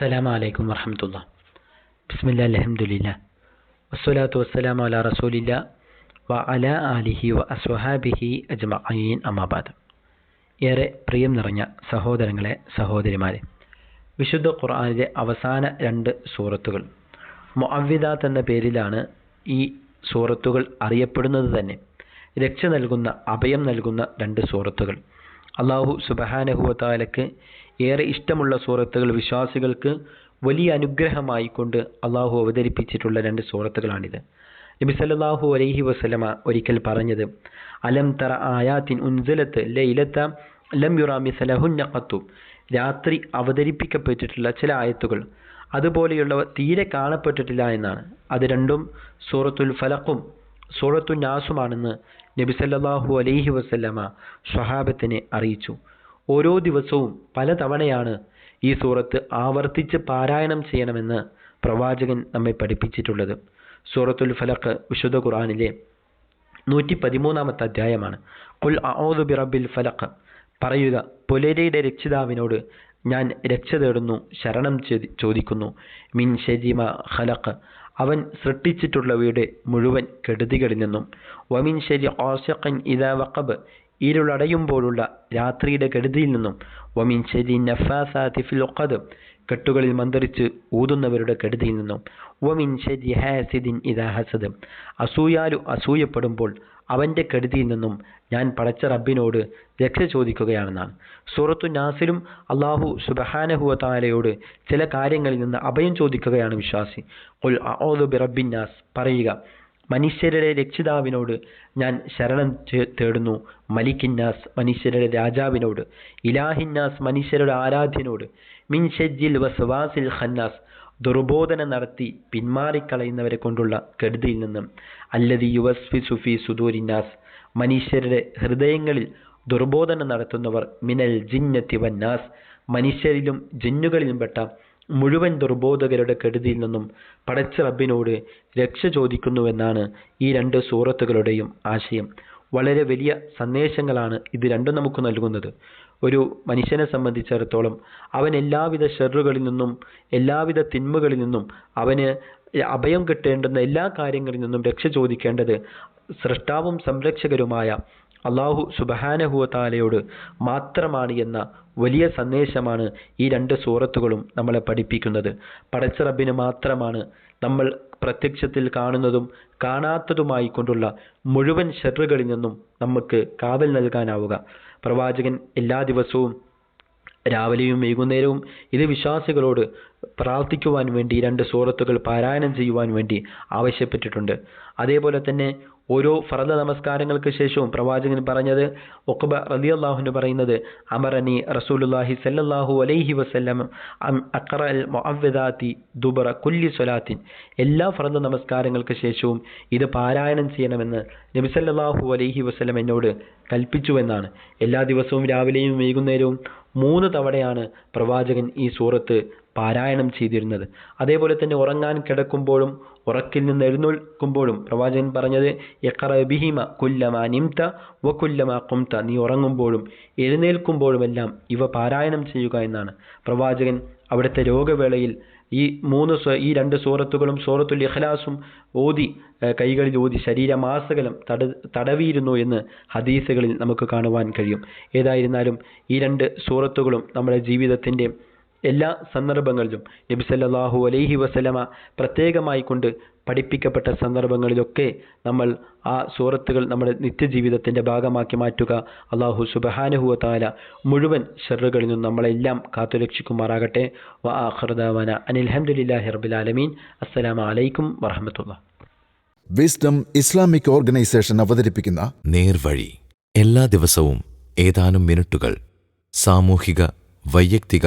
അസ്സലാം വലൈക്കും വർഹമത്തുള്ള ബിസ്മില്ല അലഹമുല്ല വസ്സലാത്തു വസ്സലാം അല റസൂലില്ല വ അല അലിഹി വ അസ്വഹാബിഹി അജ്മഅീൻ അമാബാദ് ഏറെ പ്രിയം നിറഞ്ഞ സഹോദരങ്ങളെ സഹോദരിമാരെ വിശുദ്ധ ഖുർആാനിലെ അവസാന രണ്ട് സൂറത്തുകൾ. മുഅവിദാത്ത് എന്ന പേരിലാണ് ഈ സൂറത്തുകൾ അറിയപ്പെടുന്നത് തന്നെ. രക്ഷ നൽകുന്ന അഭയം നൽകുന്ന രണ്ട് സൂറത്തുകൾ. അള്ളാഹു സുബഹാനഹുവത്താലക്ക് ഏറെ ഇഷ്ടമുള്ള സൂറത്തുകൾ വിശ്വാസികൾക്ക് വലിയ അനുഗ്രഹമായി കൊണ്ട് അള്ളാഹു അവതരിപ്പിച്ചിട്ടുള്ള രണ്ട് സൂറത്തുകളാണിത്. നബി സല്ലാഹു അലൈഹി വസ്ലമ ഒരിക്കൽ പറഞ്ഞത് അലം തറ ആയാത്തിൻ ഉൻസലത്ത് ലൈലത്ത ലം യുറാമി സലഹുന്ന ഖത്തു. രാത്രി അവതരിപ്പിക്കപ്പെട്ടിട്ടുള്ള ചില ആയത്തുകൾ അതുപോലെയുള്ളവ തീരെ കാണപ്പെട്ടിട്ടില്ല എന്നാണ്. അത് രണ്ടും സൂറത്തുൽ ഫലക്കും സൂറത്തു നാസുമാണെന്ന് നബി സല്ലല്ലാഹു അലൈഹി വസല്ലമ ഷഹാബത്തിനെ അറിയിച്ചു. ഓരോ ദിവസവും പലതവണയാണ് ഈ സൂറത്ത് ആവർത്തിച്ച് പാരായണം ചെയ്യണമെന്ന് പ്രവാചകൻ നമ്മെ പഠിപ്പിച്ചിട്ടുള്ളത്. സൂറത്തുൽ ഫലഖ് വിശുദ്ധ ഖുർആനിലെ നൂറ്റി പതിമൂന്നാമത്തെ അധ്യായമാണ്. കുൽ അഊദു ബിറബിൽ ഫലഖ്. പറയുക പുലരയുടെ രക്ഷിതാവിനോട് ഞാൻ രക്ഷ തേടുന്നു ശരണം ചോദിക്കുന്നു. മിൻ ഷെജിമ ഖലഖ്. അവൻ സൃഷ്ടിച്ചിട്ടുള്ളവയുടെ മുഴുവൻ കെടുതികളിൽ നിന്നും. വമിൻ ശരി ഓസഖൻ ഇതാ വഖബ്. ഇരുളടയുമ്പോഴുള്ള രാത്രിയുടെ കെടുതിയിൽ നിന്നും. വമിൻ ശരി ഫിൽ ഉഖദ് കെട്ടുകളിൽ മന്ത്രിച്ച് ഊതുന്നവരുടെ കെടുതിയിൽ നിന്നും. വമിൻ ശരി ഹാസിദിൻ ഇതാ ഹസദ്. അസൂയാലു അസൂയപ്പെടുമ്പോൾ അവന്റെ കെടുതിയിൽ നിന്നും ഞാൻ പടച്ച റബ്ബിനോട് രക്ഷ ചോദിക്കുകയാണെന്നാണ്. സൂറത്തു നാസിലും അള്ളാഹു സുബഹാനഹുവ താലയോട് ചില കാര്യങ്ങളിൽ നിന്ന് അഭയം ചോദിക്കുകയാണ് വിശ്വാസി. ഉൽ അഊദു ബിറബിൻ നാസ് പറയുക മനുഷ്യരുടെ രക്ഷിതാവിനോട് ഞാൻ ശരണം തേടുന്നു. മലിക്കിന്നാസ് മനുഷ്യരുടെ രാജാവിനോട്. ഇലാഹിന്നാസ് മനുഷ്യരുടെ ആരാധ്യനോട്. മിൻ വസ്വാസിൽ ഖന്നാസ്. ദുർബോധന നടത്തി പിന്മാറിക്കളയുന്നവരെ കൊണ്ടുള്ള കെടുതിയിൽ നിന്നും അല്ലതി യുവസ്ഫി സുഫി സുദൂരിനാസ് മനുഷ്യരുടെ ഹൃദയങ്ങളിൽ ദുർബോധന നടത്തുന്നവർ മിനൽ ജിന്നത്തി വന്നാസ് മനുഷ്യരിലും ജിന്നുകളിലും പെട്ട മുഴുവൻ ദുർബോധകരുടെ കെടുതിയിൽ നിന്നും പടച്ച റബ്ബിനോട് രക്ഷ ചോദിക്കുന്നുവെന്നാണ് ഈ രണ്ട് സൂറത്തുകളുടെയും ആശയം. വളരെ വലിയ സന്ദേശങ്ങളാണ് ഇത് രണ്ടും നമുക്ക് നൽകുന്നത്. ഒരു മനുഷ്യനെ സംബന്ധിച്ചിടത്തോളം അവൻ എല്ലാവിധ ഷെറുകളിൽ നിന്നും എല്ലാവിധ തിന്മകളിൽ നിന്നും അവന് അഭയം കിട്ടേണ്ടുന്ന എല്ലാ കാര്യങ്ങളിൽ നിന്നും രക്ഷ ചോദിക്കേണ്ടത് സൃഷ്ടാവും സംരക്ഷകരുമായ അള്ളാഹു സുബഹാനഹുവ താലയോട് മാത്രമാണ് എന്ന വലിയ സന്ദേശമാണ് ഈ രണ്ട് സൂറത്തുകളും നമ്മളെ പഠിപ്പിക്കുന്നത്. പടച്ച റബ്ബിന് മാത്രമാണ് നമ്മൾ പ്രത്യക്ഷത്തിൽ കാണുന്നതും കാണാത്തതുമായി കൊണ്ടുള്ള മുഴുവൻ ഷെറുകളിൽ നിന്നും നമുക്ക് കാവൽ നൽകാനാവുക. പ്രവാചകൻ എല്ലാ ദിവസവും രാവിലെയും വൈകുന്നേരവും ഇത് വിശ്വാസികളോട് പ്രാർത്ഥിക്കുവാൻ വേണ്ടി രണ്ട് സൂറത്തുകൾ പാരായണം ചെയ്യുവാൻ വേണ്ടി ആവശ്യപ്പെട്ടിട്ടുണ്ട്. അതേപോലെ തന്നെ ഓരോ ഫറദ നമസ്കാരങ്ങൾക്ക് ശേഷവും പ്രവാചകൻ പറഞ്ഞത് ഒക്കബ അള്ളാഹുന് പറയുന്നത് അമറനി റസൂലുല്ലാഹി സല്ലല്ലാഹു അലൈഹി വസല്ലം അം അഖറ അൽ മൊഅവദാത്തി ദുബറ കുല്ലി സൊലാത്തിൻ എല്ലാ ഫറദ നമസ്കാരങ്ങൾക്ക് ശേഷവും ഇത് പാരായണം ചെയ്യണമെന്ന് നബി സല്ലല്ലാഹു അലൈഹി വസല്ലം എന്നോട് കൽപ്പിച്ചുവെന്നാണ് എല്ലാ ദിവസവും രാവിലെയും വൈകുന്നേരവും മൂന്ന് തവണയാണ് പ്രവാചകൻ ഈ സൂറത്ത് പാരായണം ചെയ്തിരുന്നത്. അതേപോലെ തന്നെ ഉറങ്ങാൻ കിടക്കുമ്പോഴും ഉറക്കിൽ നിന്ന് എഴുന്നേൽക്കുമ്പോഴും പ്രവാചകൻ പറഞ്ഞത് യഖറ ബിഹിമ കുല്ലമ നിംത വ കുല്ലമ കുംത നീ ഉറങ്ങുമ്പോഴും എഴുന്നേൽക്കുമ്പോഴുമെല്ലാം ഇവ പാരായണം ചെയ്യുക എന്നാണ്. പ്രവാചകൻ അവിടുത്തെ രോഗവേളയിൽ ഈ മൂന്ന് ഈ രണ്ട് സൂറത്തുകളും സൂറത്തുൽ ഇഖ്ലാസും ഓതി കൈകളിൽ ഓതി ശരീരമാസകലം തട തടവിയിരുന്നു എന്ന് ഹദീസുകളിൽ നമുക്ക് കാണുവാൻ കഴിയും. ഏതായിരുന്നാലും ഈ രണ്ട് സൂറത്തുകളും നമ്മുടെ ജീവിതത്തിന്റെ എല്ലാ സന്ദർഭങ്ങളിലും നബി സല്ലല്ലാഹു അലൈഹി വസല്ലമ പ്രത്യേകമായി കൊണ്ട് പഠിപ്പിക്കപ്പെട്ട സന്ദർഭങ്ങളിലൊക്കെ നമ്മൾ ആ സൂറത്തുകൾ നമ്മുടെ നിത്യജീവിതത്തിന്റെ ഭാഗമാക്കി മാറ്റുക. അള്ളാഹു സുബഹാനുഹുവ താല മുഴുവൻ ഷെറുകളിൽ നിന്നും നമ്മളെല്ലാം കാത്തുരക്ഷിക്കുമാറാകട്ടെ. വ ആഖിറുദാവന അനിൽഹമുല്ലാഹി റബ്ബിൽ ആലമീൻ. അസ്സലാമു അലൈക്കും വറഹമത്തുള്ള വിസ്ഡം ഇസ്ലാമിക് ഓർഗനൈസേഷൻ അവതരിപ്പിക്കുന്ന നേർവഴി. എല്ലാ ദിവസവും ഏതാനും മിനിറ്റുകൾ സാമൂഹിക വൈയക്തിക